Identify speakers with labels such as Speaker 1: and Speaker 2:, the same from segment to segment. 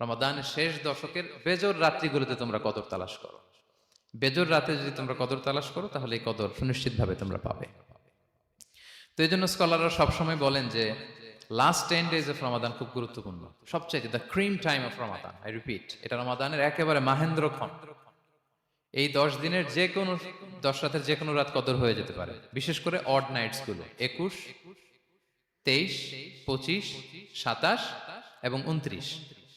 Speaker 1: রমাদানের শেষ দশকের বেজর রাত্রিগুলোতে তোমরা কদর তালাশ করো। বেজর রাতে যদি তোমরা কদর তালাশ করো, তাহলে এই কদর সুনিশ্চিতভাবে তোমরা পাবে। তো এই জন্য স্কলাররা সবসময় বলেন যে last ten days of Ramadan খুব গুরুত্বপূর্ণ। সবচাইতে the cream time of Ramadan I repeat এটা রমাদানের একেবারে মাহেন্দ্রক্ষণ এই দশ দিনের যে কোনো, দশ রাতের যে কোনো রাত কদর হয়ে যেতে পারে। বিশেষ করে অড নাইটসগুলো একুশ, তেইশ, পঁচিশ, সাতাশ এবং উনত্রিশ।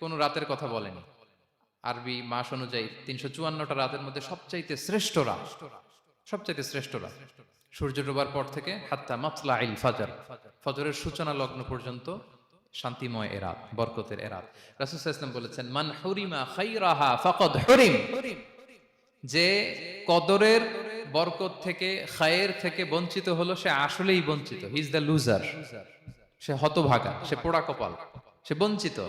Speaker 1: কোন রাতের কথা বলেনি। আরবি মাস অনুযায়ী তিনশো চুয়ান্নটা রাতের মধ্যে সবচাইতে শ্রেষ্ঠ রাত। সবচাইতে শ্রেষ্ঠ রাত। সূর্য ডোবার পর থেকে হাত্তা মাতলা ফাজার। ফজরের সূচনা লগ্ন পর্যন্ত শান্তিময় এরাত বরকতের এরাত রাসুল ইসলাম বলেছেন, মান হুরিমা খাইরাহা ফাকাদ হুরিম। যে কদরের বরকত থেকে, খায়ের থেকে বঞ্চিত হলো, সে আসলেই বঞ্চিত। হি দ্য লুজার সে হতভাগা। সে পোড়া কপাল। সে বঞ্চিত।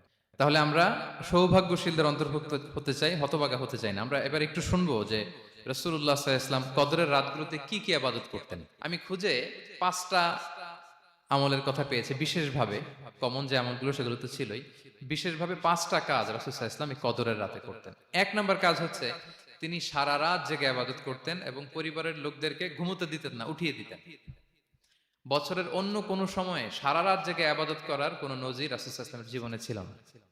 Speaker 1: তাহলে আমরা সৌভাগ্যশীলদের অন্তর্ভুক্ত হতে চাই, হতবাগা হতে চাই না। আমরা এবার একটু শুনব যে রসুল্লাহ ইসলাম কদরের রাতগুলোতে কি কি আবাদত করতেন। আমি খুঁজে পাঁচটা আমলের কথা পেয়েছি, বিশেষভাবে কমন যে আমলগুলো সেগুলো তো ছিলই, বিশেষভাবে পাঁচটা কাজ রাসুল ইসলাম এই কদরের রাতে করতেন। এক নম্বর কাজ হচ্ছে তিনি সারা রাত জেগে আবাদত করতেন এবং পরিবারের লোকদেরকে ঘুমোতে দিতেন না, উঠিয়ে দিতেন। বছরের অন্য কোনো সময়ে সারা রাত জেগে আবাদত করার কোনো নজির রাসুল ইসলামের জীবনে ছিল না।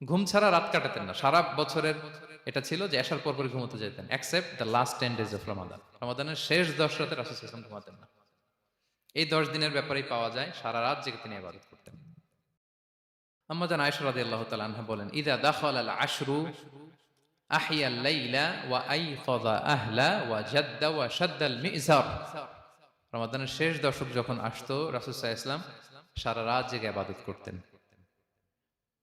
Speaker 1: ঘুম ছাড়া রাত কাটাতেন না। সারা বছরের এটা ছিল যে এসার পর পরে ঘুমোতে যেতেন accept the last ten days of Ramadan রমাদানের শেষ দশ রাতে রাসুল ঘুমাতেন না। এই দশ দিনের ব্যাপারেই পাওয়া যায়, সারা রাত জেগে তিনি ইবাদত করতেন। আম্মা জান আয়েশা রাদিয়াল্লাহু তাআলা আনহা বলেন, ইদা দাখাল আল আশরু আহিয়া লাইলা ওয়া আইকাযা আহলা ওয়া জাদ্দা ওয়া শাদ্দা আল মিজার রমাদানের শেষ দশক যখন আসতো, রাসূল ইসলাম সারা রাত জেগে ইবাদত করতেন।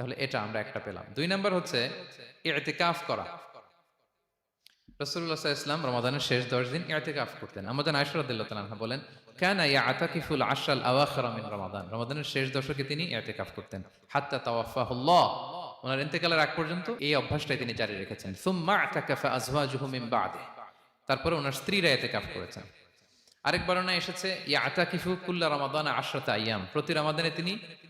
Speaker 1: তাহলে এটা আমরা একটা পেলাম। দুই নাম্বার হচ্ছে ইতিকাফ করা। এই তিনি জারি রেখেছেন। তারপরে ওনার স্ত্রীরা ইতিকাফ করেছেন। আরেক বর্ণনা এসেছে ইয়া কুল্লা রমাদান প্রতি রমাদানে তিনি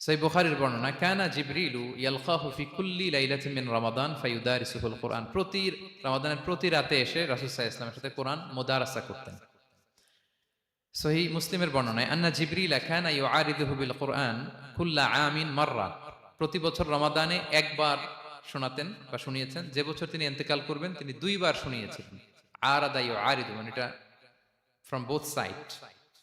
Speaker 1: সেই বুখারীর বর্ণনা, কানা জিবরিলু ইয়ালকাহু ফি কুল্লি লাইলাতিন মিন রমাদান ফায়ুদারিসুহুল কোরআন। প্রতি রমাদানের প্রতি রাতে এসে রাসূল সাল্লাল্লাহু ইসলামের সাথে কোরআন মুদারাসা করতেন। সহি মুসলিমের বর্ণনায়, আন্না জিবরিল কানা ইউআরিদুহু বিল কোরআন কুল্লা আমিন মাররা। প্রতি বছর রমাদানে একবার শোনাতেন বা শুনিয়েছেন। যে বছর তিনি ইন্তেকাল করবেন, তিনি দুইবার শুনিয়েছিলেন আর ইউআরিদু মানে এটা ফ্রম বোথ সাইড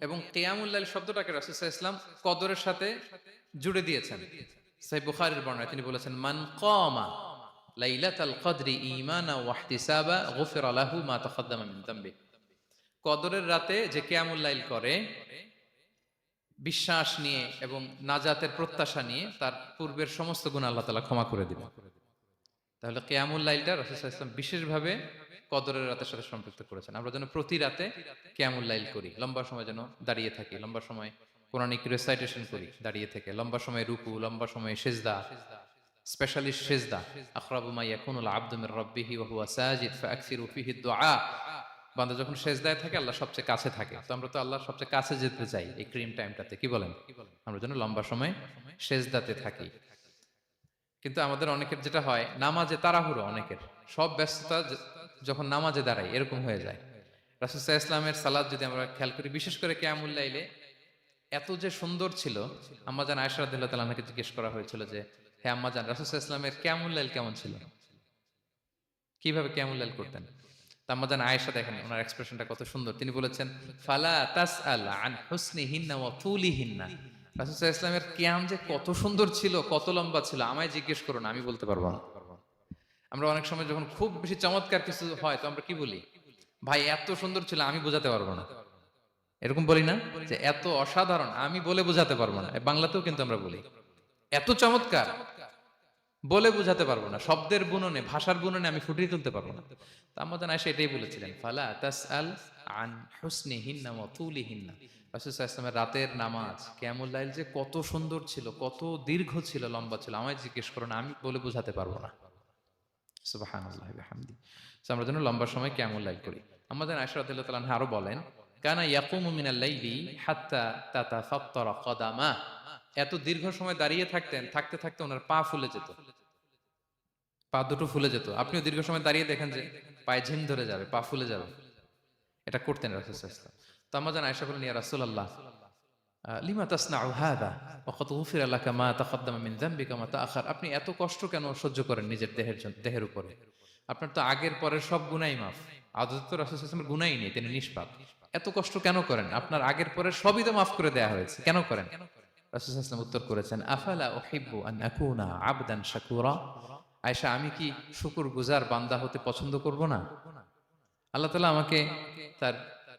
Speaker 1: এবং কেয়ামুল্লাইল শব্দটাকে রাসুসাহ ইসলাম কদরের সাথে জুড়ে দিয়েছেন। সাই বুখারের বর্ণায় তিনি বলেছেন, মান কমা লাইলাতাল কদরি ঈমানা ওয়া ইহতিসাবা, গুফিরা লাহু মা তাকাদ্দামা মিন যামবি কদরের রাতে যে কেয়ামুল্লাইল করে, বিশ্বাস নিয়ে এবং নাজাতের প্রত্যাশা নিয়ে তার পূর্বের সমস্ত গুণ আল্লাহ তাআলা ক্ষমা করে দিবেন। তাহলে রাসূল সাল্লাল্লাহু আলাইহি বিশেষভাবে কদরের রাতের সাথে সম্পৃক্ত করেছেন। আমরা যেন প্রতি রাতে লাইল করি। লম্বা সময় যেন দাঁড়িয়ে থাকি। লম্বা সময় কোরআনিক রেসাইটেশন করি। দাঁড়িয়ে থেকে। লম্বা সময় রুকু, লম্বা সময় সেজদা স্পেশালি সেজদা। যখন থাকে, আল্লাহ সবচেয়ে কাছে থাকে। আমরা তো সবচেয়ে কাছে যেতে চাই এই ক্রিম কি আমরা যেন লম্বা সময় থাকি। কিন্তু আমাদের অনেকের যেটা হয়, নামাজে তাড়াহুড়ো অনেকের। সব ব্যস্ততা যখন নামাজে দাঁড়াই, এরকম হয়ে যায়। রাসুসাহ ইসলামের সালাদ যদি আমরা খেয়াল করি, বিশেষ করে কেয়ামুল্লাইলে এত যে সুন্দর ছিল আম্মাজান আয়সা দিল্লাহ তালাকে জিজ্ঞেস করা হয়েছিল যে হ্যাঁ আম্মাজান রাসুসাহ ইসলামের কেয়ামুল্লাইল কেমন ছিল? কীভাবে কেয়ামুল্লাইল করতেন? আম্মাজান আয়েশা দেখেন, ওনার এক্সপ্রেশনটা কত সুন্দর। তিনি বলেছেন, ফালা তাস আল আন হুসনি হিন্না ও তুলি হিন্না রাসুসাহ ইসলামের কিয়াম যে কত সুন্দর ছিল, কত লম্বা ছিল, আমায় জিজ্ঞেস করো না আমি বলতে পারব না। আমরা অনেক সময় যখন খুব বেশি চমৎকার কিছু হয়, তো আমরা কি বলি? ভাই, এত সুন্দর ছিল, আমি বোঝাতে পারব না। এরকম বলি না যে, এত অসাধারণ, আমি বলে বোঝাতে পারব না। বাংলাতেও কিন্তু আমরা বলি, এত চমৎকার, বলে বোঝাতে পারব না। শব্দের বুননে, ভাষার বুননে আমি ফুটিয়ে তুলতে পারব না। আমাদের আয়সা এটাই বলেছিলেন, ফালা তাস আল আন হুসনি হিন্না ও তুলি হিন্না ইসলামের রাতের নামাজ কেমুল্লাইল যে কত সুন্দর ছিল, কত দীর্ঘ ছিল, লম্বা ছিল, আমায় জিজ্ঞেস করো না, আমি বলে বোঝাতে পারব না। আমরা যেন লম্বা সময় করি। আমাদের আরও বলেন, কানা ইয়াকুমু মিনাল লাইলি হাত্তা তাতাফাত্তারা কদামা। এত দীর্ঘ সময় দাঁড়িয়ে থাকতেন, থাকতে থাকতে ওনার পা ফুলে যেত। পা দুটো ফুলে যেত। আপনিও দীর্ঘ সময় দাঁড়িয়ে দেখেন যে পায়ে ঝিম ধরে যাবে, পা ফুলে যাবে। এটা করতেন রাসূল তো আমাদের আয়সা বলেন, ইয়া রাসূলুল্লাহ লিমা তাসনাউ হাদা? ওয়াকাদ গুফিরা লাকা মা তাকদ্দামা মিন যামবিকা মা তাআখার আপনি এত কষ্ট কেন সহ্য করেন নিজের দেহের জন্য, দেহের উপরে? আপনার তো আগের পরের সব গুনাই মাফ। আদত তো রাসূল সাল্লাল্লাহু গুনাই নেই, তিনি নিষ্পাপ। এত কষ্ট কেন করেন? আপনার আগের পরের সবই তো মাফ করে দেয়া হয়েছে, কেন করেন? রাসূল সাল্লাল্লাহু উত্তর করেছেন, আফালা উহিব্বু আন আকুনা আবদান শাকুরা? আয়েশা, আমি কি শুকুর গুজার বান্দা হতে পছন্দ করব না? আল্লাহ তালা আমাকে তার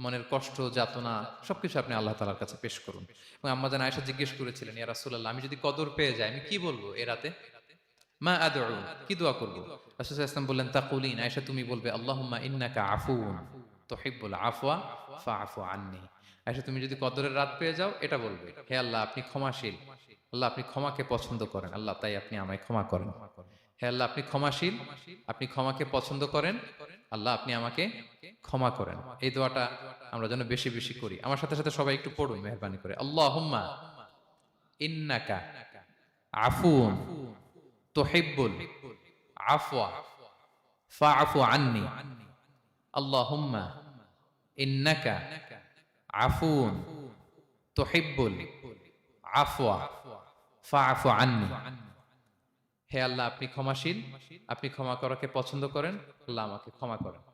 Speaker 1: মনের কষ্ট, যাতনা, সবকিছু আপনি আল্লাহ তালার কাছে পেশ করুন। এবং আম্মা জান আয়সা জিজ্ঞেস করেছিলেন, ইয়া রাসূলুল্লাহ, আমি যদি কদর পেয়ে যাই, আমি কি বলব এ রাতে? মা আদউ, কি দোয়া করব? রাসূল ওয়াসাল্লাম বললেন, তাকুলিন। আয়েশা তুমি বলবে, আল্লাহুম্মা ইন্নাকা আফুন তুহিব্বুল আফওয়া ফাআফু আন্নি। আয়েশা তুমি যদি কদরের রাত পেয়ে যাও, এটা বলবে, হে আল্লাহ, আপনি ক্ষমাশীল। আল্লাহ আপনি ক্ষমাকে পছন্দ করেন। আল্লাহ তাই আপনি আমায় ক্ষমা করেন। হে আল্লাহ, আপনি ক্ষমাশীল। আপনি ক্ষমাকে পছন্দ করেন। আল্লাহ আপনি আমাকে ক্ষমা করেন। এই দোয়াটা আমরা যেন বেশি বেশি করি। আমার সাথে সাথে সবাই একটু পড়ুন, মেহরবানি করে। আল্লাহুম্মা ইন্নাকা আফুন তুহিব্বুল আফওয়া ফাআফু আন্নি। আল্লাহুম্মা ইন্নাকা আফুন তুহিব্বুল আফওয়া ফাআফু আন্নি। হে আল্লাহ, আপনি ক্ষমাশীল। আপনি ক্ষমা করাকে পছন্দ করেন। আল্লাহ আমাকে ক্ষমা করেন।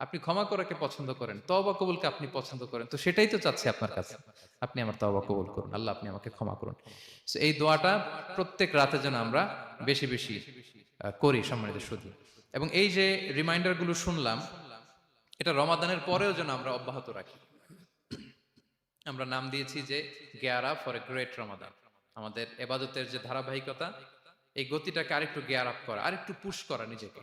Speaker 1: আপনি ক্ষমা করাকে পছন্দ করেন, তওবা কবুলকে আপনি পছন্দ করেন, তো সেটাই তো চাচ্ছি আপনার কাছে। আপনি আমার তওবা কবুল করুন, আল্লাহ আপনি আমাকে ক্ষমা করুন। এই দোয়াটা প্রত্যেক রাতে যেন আমরা বেশি বেশি করি সম্মানিত শুধু এবং এই যে রিমাইন্ডারগুলো শুনলাম, এটা রমাদানের পরেও যেন আমরা অব্যাহত রাখি। আমরা নাম দিয়েছি যে গেয়ারা ফর এ গ্রেট রমাদান। আমাদের এবাদতের যে ধারাবাহিকতা, এই গতিটাকে আরেকটু গেয়ার আপ করা, আরেকটু পুশ করা নিজেকে।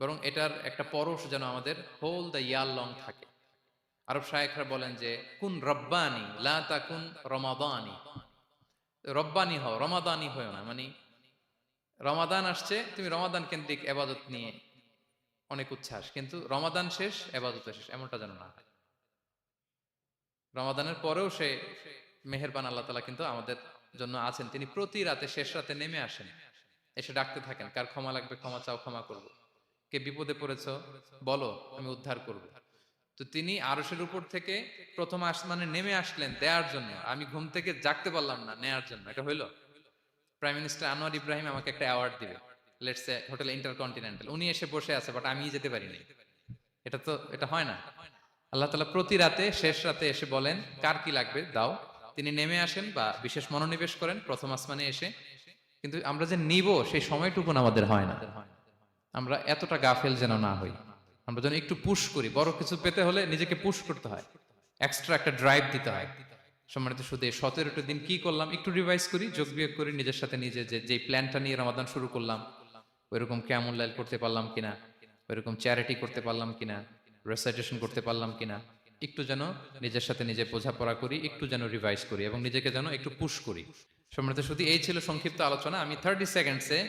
Speaker 1: বরং এটার একটা পরশ যেন আমাদের হোল দ্য ইয়ার লং থাকে। আরব শায়েখরা বলেন যে, কুন রব্বানি, লা তাকুন রমাদানি। রব্বানি হও, রমাদানি হয়েও না মানে রমাদান আসছে, তুমি রমাদান কেন্দ্রিক এবাদত নিয়ে অনেক উচ্ছ্বাস, কিন্তু রমাদান শেষ, এবাদত শেষ, এমনটা যেন না হয়। রমাদানের পরেও সে মেহেরবান আল্লাহ তালা কিন্তু আমাদের জন্য আছেন, তিনি প্রতি রাতে শেষ রাতে নেমে আসেন, এসে ডাকতে থাকেন, কার ক্ষমা লাগবে, ক্ষমা চাও, ক্ষমা করব। কে বিপদে পড়েছ, বলো, আমি উদ্ধার করব। তো তিনি আরশের উপর থেকে প্রথম আসমানে নেমে আসলেন দেওয়ার জন্য। আমি ঘুম থেকে জাগতে পারলাম না নেয়ার জন্য। এটা হইল। প্রাইম মিনিস্টার আনোয়ার ইব্রাহিম আমাকে একটা অ্যাওয়ার্ড দিবে। লেটস হোটেল ইন্টারকন্টিনেন্টাল উনি এসে বসে আছে বাট আমি যেতে পারিনি। এটা তো, এটা হয় না। আল্লাহ তালা প্রতি রাতে, শেষ রাতে এসে বলেন, কার কি লাগবে? দাও। তিনি নেমে আসেন বা বিশেষ মনোনিবেশ করেন প্রথম আসমানে এসে। কিন্তু আমরা যে নিব, সেই সময়টুকুন আমাদের হয় না। আমরা এতটা গাফেল যেন না হই। আমরা যেন একটু পুশ করি। বড় কিছু পেতে হলে নিজেকে পুশ করতে হয়। এক্সট্রা একটা ড্রাইভ দিতে হয়। সম্মানিত শুধু সতেরোটা দিন কি করলাম? একটু রিভাইজ করি, যোগ বিয়োগ করি, নিজের সাথে নিজে যে যে প্ল্যানটা নিয়ে রমাদান শুরু করলাম, ওইরকম কেমন লাইল করতে পারলাম কিনা? ওইরকম চ্যারিটি করতে পারলাম কিনা? রেসাইটেশন করতে পারলাম কিনা? একটু যেন নিজের সাথে নিজে বোঝাপড়া করি, একটু যেন রিভাইজ করি এবং নিজেকে যেন একটু পুশ করি। সম্মানিত শুধু এই ছিল সংক্ষিপ্ত আলোচনা। আমি থার্টি সেকেন্ডসে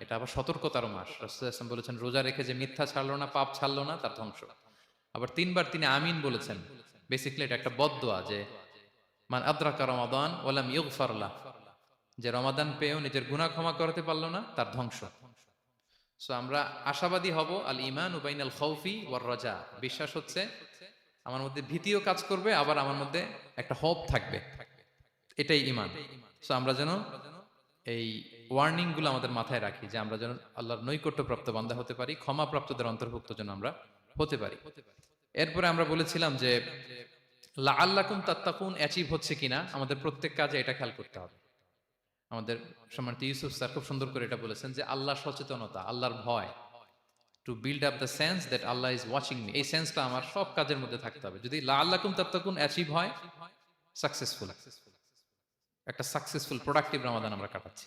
Speaker 1: এটা আবার সতর্কতার মাস। রাসূল বলেছেন, রোজা রেখে যে মিথ্যা ছাড়লো না, পাপ ছাড়লো না, তার ধ্বংস। আবার তিনবার তিনি আমিন বলেছেন। বেসিক্যালি এটা একটা বদদোয়া যে, মান আদ্রাকা রমাদান ওলাম ইউগফার লাহ। যে রমাদান পেয়েও নিজের গুনাহ ক্ষমা করতে পারল না, তার ধ্বংস। সো আমরা আশাবাদী হব, আল ইমান উবাইন আল খৌফি ওয়ার রাজা। বিশ্বাস হচ্ছে, আমার মধ্যে ভীতিও কাজ করবে, আবার আমার মধ্যে একটা হোপ থাকবে। এটাই ইমান সো আমরা যেন এই ওয়ার্নিংগুলো আমাদের মাথায় রাখি যে আমরা যেন আল্লাহর নৈকট্য প্রাপ্ত বান্দা হতে পারি ক্ষমা প্রাপ্তদের অন্তর্ভুক্ত যেন আমরা হতে পারি। এরপরে আমরা বলেছিলাম যে লা আল্লাকুম তাত্তাকুন অ্যাচিভ হচ্ছে কিনা, আমাদের প্রত্যেক কাজে এটা খেয়াল করতে হবে। আমাদের সম্মানিত ইউসুফ স্যার খুব সুন্দর করে এটা বলেছেন যে, আল্লাহর সচেতনতা, আল্লাহর ভয় to build up the sense that Allah is watching me এই সেন্সটা আমার সব কাজের মধ্যে থাকতে হবে। যদি লা আল্লাকুম তাত্তাকুন অ্যাচিভ হয় সাকসেসফুল একটা সাকসেসফুল প্রোডাক্টিভ রমাদান আমরা কাটাচ্ছি।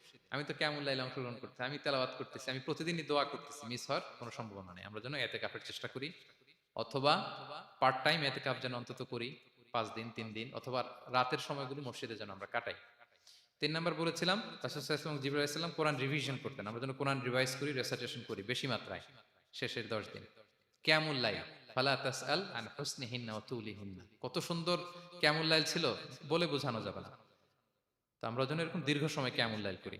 Speaker 1: আমি তো কেমন লাইলে অংশগ্রহণ করতে, আমি তেলাওয়াত করতেছি, আমি প্রতিদিনই দোয়া করতেছি, মিস হওয়ার কোনো সম্ভাবনা নেই। আমরা যেন এতে কাপের চেষ্টা করি, অথবা পার্ট টাইম এতে কাপ যেন অন্তত করি, পাঁচ দিন, তিন দিন, অথবা রাতের সময়গুলো মসজিদে যেন আমরা কাটাই। তিন নম্বর বলেছিলাম এবং জিবুল ইসলাম কোরআন রিভিশন করতেন। আমরা যেন কোরআন রিভাইজ করি রেসাইটেশন করি, বেশি মাত্রায়, শেষের দশ দিন। কেমন লাই ফালা তাসআল আন হুসনিহিন্না ওয়া তুলিহিন্না। কত সুন্দর কেমন লাইল ছিল, বলে বোঝানো যাবে না। তো আমরা যেন এরকম দীর্ঘ সময় কেমন লাইল করি।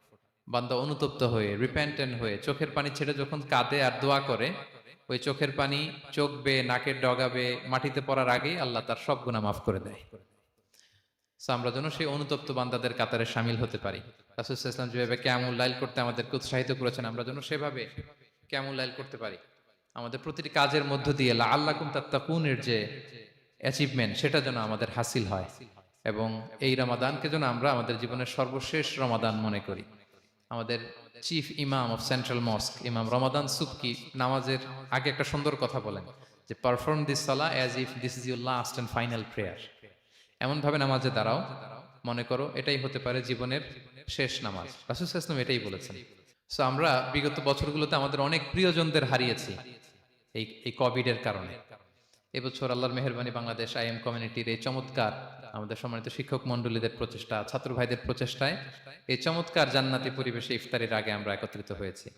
Speaker 1: বান্দা অনুতপ্ত হয়ে রিপেন্টেন্ট হয়ে, চোখের পানি ছেড়ে যখন কাঁদে আর দোয়া করে, ওই চোখের পানি চোখ বেয়ে নাকের ডগাবে, মাটিতে পড়ার আগেই আল্লাহ তার সব গুণা মাফ করে দেয়। আমরা যেন সেই অনুতপ্ত বান্দাদের কাতারে সামিল হতে পারি। রাসুলাম যেভাবে ক্যামুল লাইল করতে আমাদেরকে উৎসাহিত করেছেন, আমরা যেন সেভাবে ক্যামুল লাইল করতে পারি। আমাদের প্রতিটি কাজের মধ্য দিয়ে আল্লাহ তাত্তাকুনের যে অ্যাচিভমেন্ট সেটা যেন আমাদের হাসিল হয়। এবং এই রমাদানকে যেন আমরা আমাদের জীবনের সর্বশেষ রমাদান মনে করি। আমাদের চিফ ইমাম অফ সেন্ট্রাল মস্ক ইমাম রমাদান সুবকি নামাজের আগে একটা সুন্দর কথা বলেন যে perform this salah as if this is your last and final prayer এমনভাবে নামাজে দাঁড়াও, মনে করো এটাই হতে পারে জীবনের শেষ নামাজ। রাসুল ইসলাম এটাই বলেছেন। সো আমরা বিগত বছরগুলোতে আমাদের অনেক প্রিয়জনদের হারিয়েছি এই এই কোভিডের কারণে। এবছর আল্লাহর মেহরবানি বাংলাদেশ আইএম কমিউনিটির এই চমৎকার আমাদের সম্মানিত শিক্ষক মন্ডলীদের প্রচেষ্টা, ছাত্র ভাইদের প্রচেষ্টায় এই চমৎকার জান্নাতি পরিবেশে ইফতারির আগে আমরা একত্রিত হয়েছি।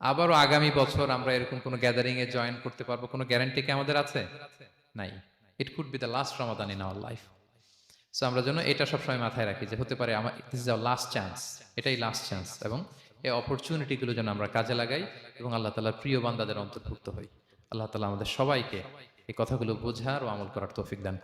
Speaker 1: আবারও আগামী বছর আমরা এরকম কোনো গ্যাদারিং এ জয়েন করতে পারব? কোনো গ্যারান্টি কি আমাদের আছে? নাই। It could be the last Ramadan in our life so আমরা যেন এটা সবসময় মাথায় রাখি যে হতে পারে আমার this is our last chance এটাই লাস্ট চান্স এবং এই অপরচুনিটিগুলো যেন আমরা কাজে লাগাই এবং আল্লাহ তালার প্রিয় বান্দাদের অন্তর্ভুক্ত হই। আল্লাহ তালা আমাদের সবাইকে এই কথাগুলো বোঝার ও আমল করার তৌফিক দান।